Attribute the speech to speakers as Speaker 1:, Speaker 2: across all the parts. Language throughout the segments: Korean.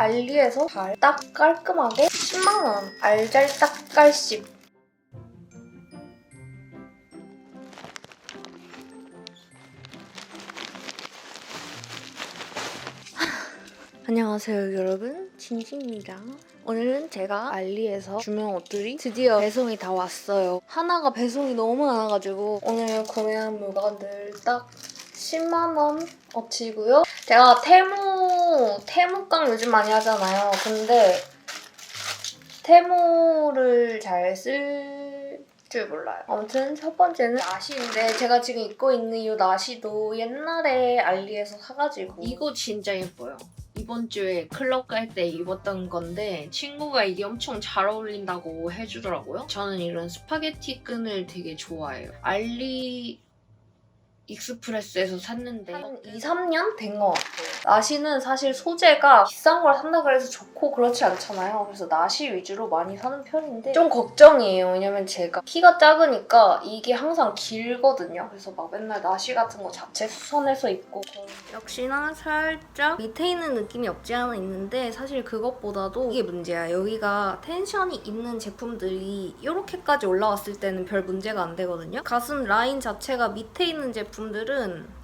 Speaker 1: 알리에서 잘딱 깔끔하게 10만원. 알잘딱 깔씹 안녕하세요 여러분. 진진입니다. 오늘은 제가 알리에서 주문 옷들이 드디어 배송이 다 왔어요. 하나가 배송이 너무 많아가지고 오늘 구매한 물건들 딱 10만원 어치고요. 제가 테무 테무깡 요즘 많이 하잖아요 근데 테무를 잘 쓸 줄 몰라요. 아무튼 첫 번째는 나시인데 제가 지금 입고 있는 이 나시도 옛날에 알리에서 사가지고
Speaker 2: 이거 진짜 예뻐요. 이번 주에 클럽 갈 때 입었던 건데 친구가 이게 엄청 잘 어울린다고 해주더라고요. 저는 이런 스파게티 끈을 되게 좋아해요. 알리 익스프레스에서 샀는데
Speaker 1: 한 2, 3년 된 것 같아요. 나시는 사실 소재가 비싼 걸 산다 그래서 좋고 그렇지 않잖아요. 그래서 나시 위주로 많이 사는 편인데 좀 걱정이에요. 왜냐면 제가 키가 작으니까 이게 항상 길거든요. 그래서 막 맨날 나시 같은 거 자체 수선해서 입고 역시나 살짝 밑에 있는 느낌이 없지 않아 있는데 사실 그것보다도 이게 문제야. 여기가 텐션이 있는 제품들이 이렇게까지 올라왔을 때는 별 문제가 안 되거든요. 가슴 라인 자체가 밑에 있는 제품들은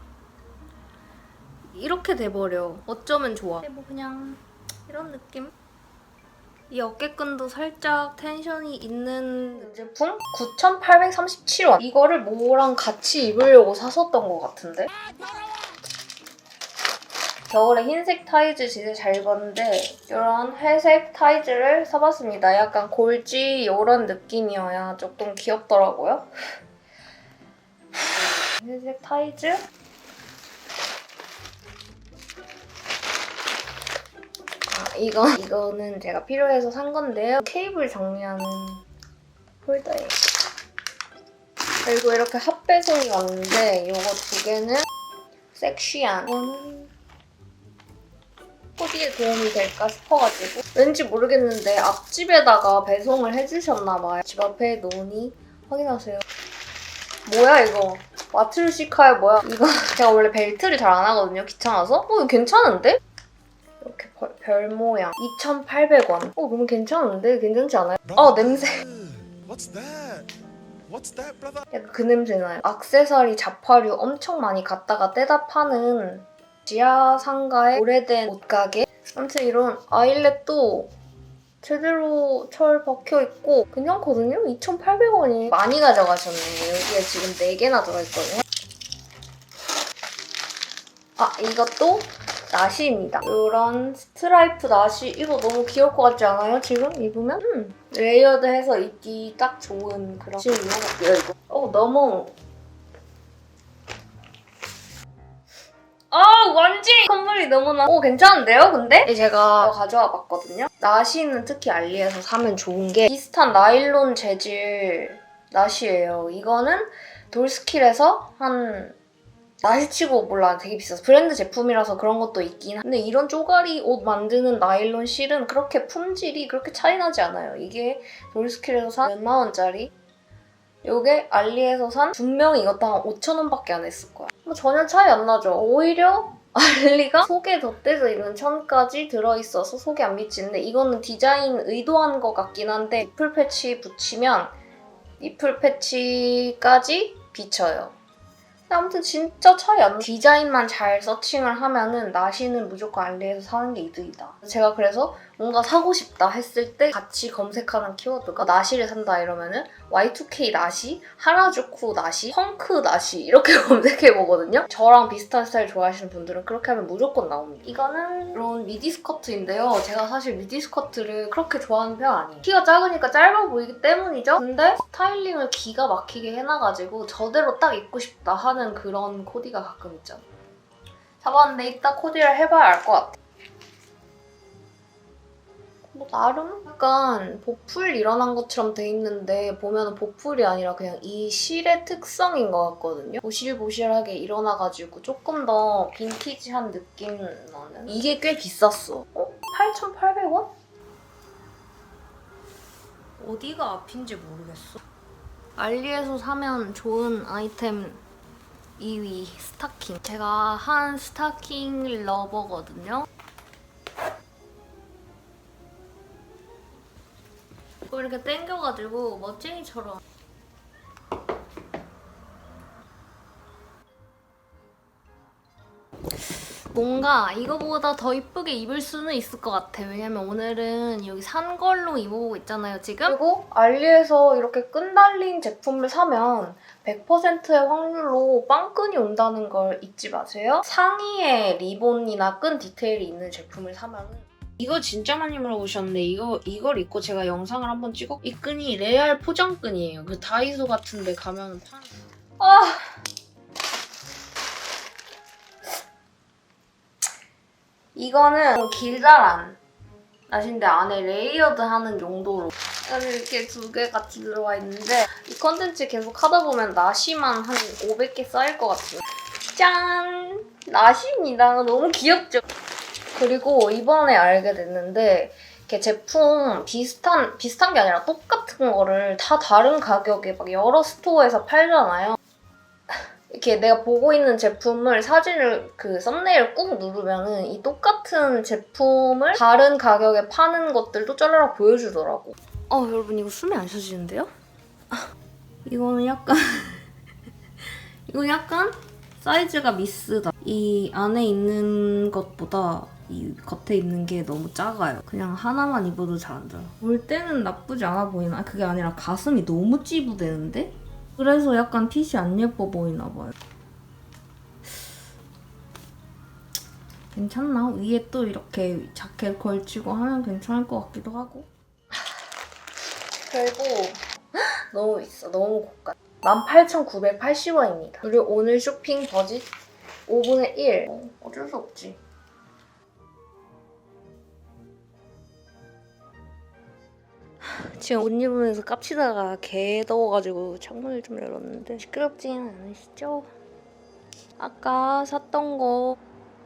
Speaker 1: 이렇게 돼버려. 어쩌면 좋아. 근데 뭐 그냥 이런 느낌? 이 어깨끈도 살짝 텐션이 있는 제품? 9,837원. 이거를 뭐랑 같이 입으려고 샀었던 것 같은데? 겨울에 흰색 타이즈 진짜 잘 입었는데 이런 회색 타이즈를 사봤습니다. 약간 골지 이런 느낌이어야 조금 귀엽더라고요. 회색 타이즈 이거, 이거는 제가 필요해서 산 건데요. 케이블 정리하는 홀더예요. 그리고 이렇게 핫배송이 왔는데 이거 두 개는 섹시한 이거는 코디에 도움이 될까 싶어가지고 왠지 모르겠는데 앞집에다가 배송을 해주셨나봐요. 집 앞에 놓으니 확인하세요. 뭐야 이거? 마트루시카야 뭐야? 이거 제가 원래 벨트를 잘 안 하거든요. 귀찮아서. 어 괜찮은데? 이렇게 별, 별 모양 2,800원. 어 너무 괜찮은데? 괜찮지 않아요? 어 냄새.
Speaker 3: What's that? What's that, brother?
Speaker 1: 약간 그 냄새 나요. 악세사리 잡화류 엄청 많이 갖다가 떼다 파는 지하 상가의 오래된 옷가게. 아무튼 이런 아일렛도 제대로 철 박혀 있고 괜찮거든요? 2,800원이 많이 가져가셨네요. 여기에 지금 4개나 들어있거든요. 아 이것도 나시입니다. 이런 스트라이프 나시 이거 너무 귀여울 것 같지 않아요? 지금 입으면? 음, 레이어드해서 입기 딱 좋은 그런 지금 입어볼게요 이거. 어 너무 아 완지 선물이 너무나 오 괜찮은데요 근데? 제가 가져와 봤거든요 나시는 특히 알리에서 사면 좋은 게 비슷한 나일론 재질 나시예요 이거는 돌스킬에서 한 나시치고 몰라. 되게 비싸서. 브랜드 제품이라서 그런 것도 있긴 한데 이런 쪼가리 옷 만드는 나일론 실은 그렇게 품질이 그렇게 차이 나지 않아요. 이게 돌스킬에서 산 몇만 원짜리? 요게 알리에서 산 분명히 이것도 한 5천원밖에 안 했을 거야. 뭐 전혀 차이 안 나죠. 오히려 알리가 속에 덧대져 있는 천까지 들어있어서 속이 안 비치는데 이거는 디자인 의도한 것 같긴 한데 니플 패치 붙이면 니플 패치까지 비쳐요 아무튼 진짜 차이 안 나. 디자인만 잘 서칭을 하면은 나시는 무조건 알리에서 사는 게 이득이다. 제가 그래서 뭔가 사고 싶다 했을 때 같이 검색하는 키워드가 나시를 산다 이러면은 Y2K 나시, 하라주쿠 나시, 펑크 나시 이렇게 검색해 보거든요. 저랑 비슷한 스타일 좋아하시는 분들은 그렇게 하면 무조건 나옵니다. 이거는 이런 미디 스커트인데요. 제가 사실 미디 스커트를 그렇게 좋아하는 편 아니에요. 키가 작으니까 짧아 보이기 때문이죠. 근데 스타일링을 기가 막히게 해놔가지고 저대로 딱 입고 싶다 하는 그런 코디가 가끔 있잖아요. 잡았는데 이따 코디를 해봐야 알 것 같아. 뭐 나름 약간 보풀 일어난 것처럼 돼 있는데 보면 보풀이 아니라 그냥 이 실의 특성인 것 같거든요. 보실보실하게 일어나가지고 조금 더 빈티지한 느낌 나는. 이게 꽤 비쌌어. 어? 8,800원? 어디가 앞인지 모르겠어. 알리에서 사면 좋은 아이템 2위 스타킹. 제가 한 스타킹 러버거든요. 그럼 이렇게 당겨가지고 멋쟁이처럼 뭔가 이거보다 더 이쁘게 입을 수는 있을 것 같아. 왜냐면 오늘은 여기 산 걸로 입어보고 있잖아요, 지금. 그리고 알리에서 이렇게 끈 달린 제품을 사면 100%의 확률로 빵끈이 온다는 걸 잊지 마세요. 상의에 리본이나 끈 디테일이 있는 제품을 사면은
Speaker 2: 이거 진짜 많이 물어보셨는데 이거 이걸 입고 제가 영상을 한번 찍었. 이 끈이 레알 포장끈이에요. 그 다이소 같은데 가면 파는.
Speaker 1: 아. 이거는 길다란 나신데 안에 레이어드 하는 용도로 이렇게 두개 같이 들어와 있는데 이 컨텐츠 계속 하다 보면 나시만 한 500개 쌓일 것 같아요. 짠! 나시입니다. 너무 귀엽죠? 그리고 이번에 알게 됐는데 이렇게 제품 비슷한 비슷한 게 아니라 똑같은 거를 다 다른 가격에 막 여러 스토어에서 팔잖아요. 이렇게 내가 보고 있는 제품을 사진을 그 썸네일 꾹 누르면은 이 똑같은 제품을 다른 가격에 파는 것들도 짜라락 보여주더라고. 어 여러분 이거 숨이 안 쉬어지는데요? 아, 이거는 약간 이거 약간 사이즈가 미스다. 이 안에 있는 것보다 이 겉에 있는 게 너무 작아요. 그냥 하나만 입어도 잘 안 들어. 볼 때는 나쁘지 않아 보이나? 그게 아니라 가슴이 너무 찌부되는데? 그래서 약간 핏이 안 예뻐 보이나 봐요. 괜찮나? 위에 또 이렇게 자켓 걸치고 하면 괜찮을 것 같기도 하고. 그리고 너무 비싸. 너무 고가. 18,980원입니다. 그리고 오늘 쇼핑 버짓 5분의 1. 어, 어쩔 수 없지. 지금 옷 입으면서 깝치다가 개 더워가지고 창문을 좀 열었는데 시끄럽지는 않으시죠? 아까 샀던 거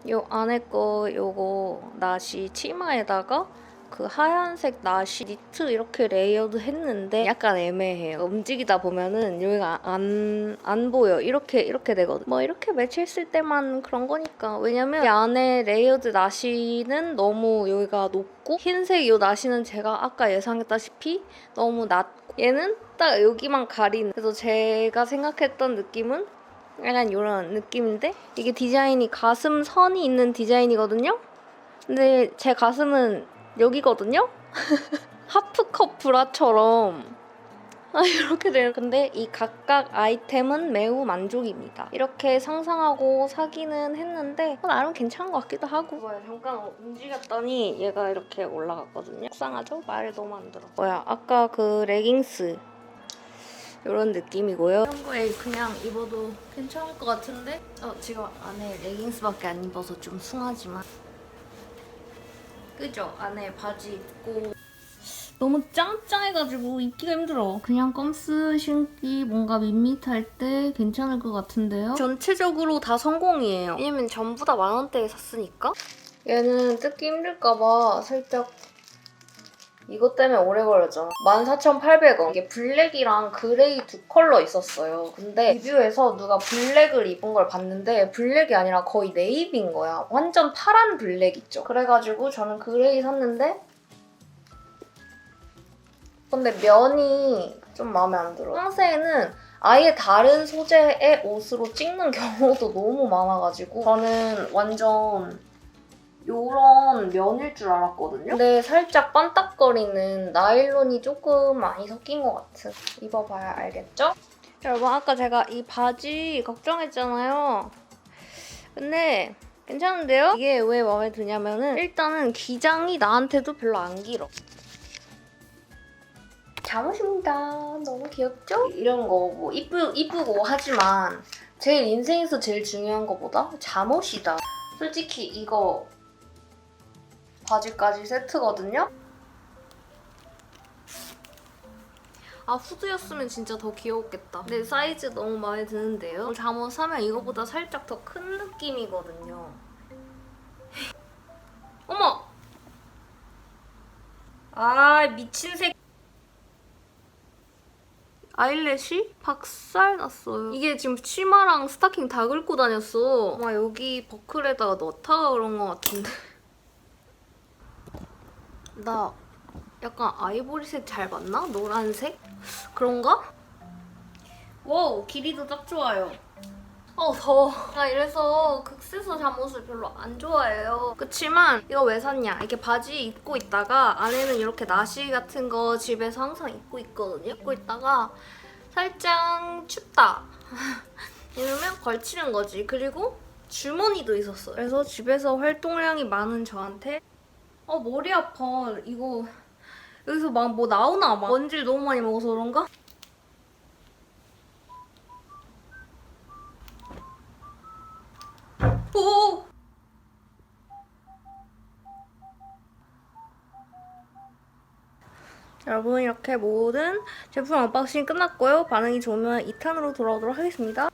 Speaker 1: 요 안에 거 요거 나시 치마에다가 그 하얀색 나시 니트 이렇게 레이어드 했는데 약간 애매해요. 움직이다 보면은 여기가 안, 안 보여. 이렇게 이렇게 되거든. 뭐 이렇게 매치했을 때만 그런 거니까. 왜냐면 이 안에 레이어드 나시는 너무 여기가 높고 흰색 이 나시는 제가 아까 예상했다시피 너무 낮고 얘는 딱 여기만 가린 그래서 제가 생각했던 느낌은 약간 이런 느낌인데 이게 디자인이 가슴 선이 있는 디자인이거든요. 근데 제 가슴은 여기거든요. 하프컵 브라처럼 아, 이렇게 돼요. 근데 이 각각 아이템은 매우 만족입니다. 이렇게 상상하고 사기는 했는데 어, 나름 괜찮은 것 같기도 하고. 뭐야 잠깐 움직였더니 얘가 이렇게 올라갔거든요. 속상하죠? 말을 너무 안 들어. 뭐야 아까 그 레깅스 이런 느낌이고요. 이런 거에 그냥 입어도 괜찮을 것 같은데? 어, 지금 안에 레깅스밖에 안 입어서 좀 숭하지만. 그죠? 안에 바지 입고. 너무 짱짱해가지고 입기가 힘들어. 그냥 껌스 신기 뭔가 밋밋할 때 괜찮을 것 같은데요? 전체적으로 다 성공이에요. 왜냐면 전부 다 만 원대에 샀으니까. 얘는 뜯기 힘들까봐 살짝 이것 때문에 오래 걸렸잖아. 14,800원. 이게 블랙이랑 그레이 두 컬러 있었어요. 근데 리뷰에서 누가 블랙을 입은 걸 봤는데 블랙이 아니라 거의 네이비인 거야. 완전 파란 블랙 있죠. 그래가지고 저는 그레이 샀는데 근데 면이 좀 마음에 안 들어. 상세에는 아예 다른 소재의 옷으로 찍는 경우도 너무 많아가지고 저는 완전 요런 면일 줄 알았거든요. 근데 살짝 반딱거리는 나일론이 조금 많이 섞인 것 같은. 입어봐야 알겠죠? 여러분 아까 제가 이 바지 걱정했잖아요. 근데 괜찮은데요? 이게 왜 마음에 드냐면은 일단은 기장이 나한테도 별로 안 길어. 잠옷입니다. 너무 귀엽죠? 이런 거 뭐 이쁘, 이쁘고 하지만 제일 인생에서 제일 중요한 거보다 잠옷이다. 솔직히 이거 바지까지 세트거든요? 아 후드였으면 진짜 더 귀여웠겠다. 근데 사이즈 너무 마음에 드는데요? 잠옷 사면 이거보다 살짝 더 큰 느낌이거든요. 어머! 아 미친 새 아이래쉬? 박살 났어요. 이게 지금 치마랑 스타킹 다 긁고 다녔어. 아마 여기 버클에다가 넣다가 그런 것 같은데. 나 약간 아이보리색 잘 맞나? 노란색? 그런가? 와우 길이도 딱 좋아요. 어 더워. 나 이래서 극세서 잠옷을 별로 안 좋아해요. 그치만 이거 왜 샀냐? 이게 바지 입고 있다가 안에는 이렇게 나시 같은 거 집에서 항상 입고 있거든요. 입고 있다가 살짝 춥다. 이러면 걸치는 거지. 그리고 주머니도 있었어요. 그래서 집에서 활동량이 많은 저한테 어 머리 아파. 이거 여기서 막 뭐 나오나 막 먼지를 너무 많이 먹어서 그런가? 오! 여러분 이렇게 모든 제품 언박싱 끝났고요. 반응이 좋으면 2탄으로 돌아오도록 하겠습니다.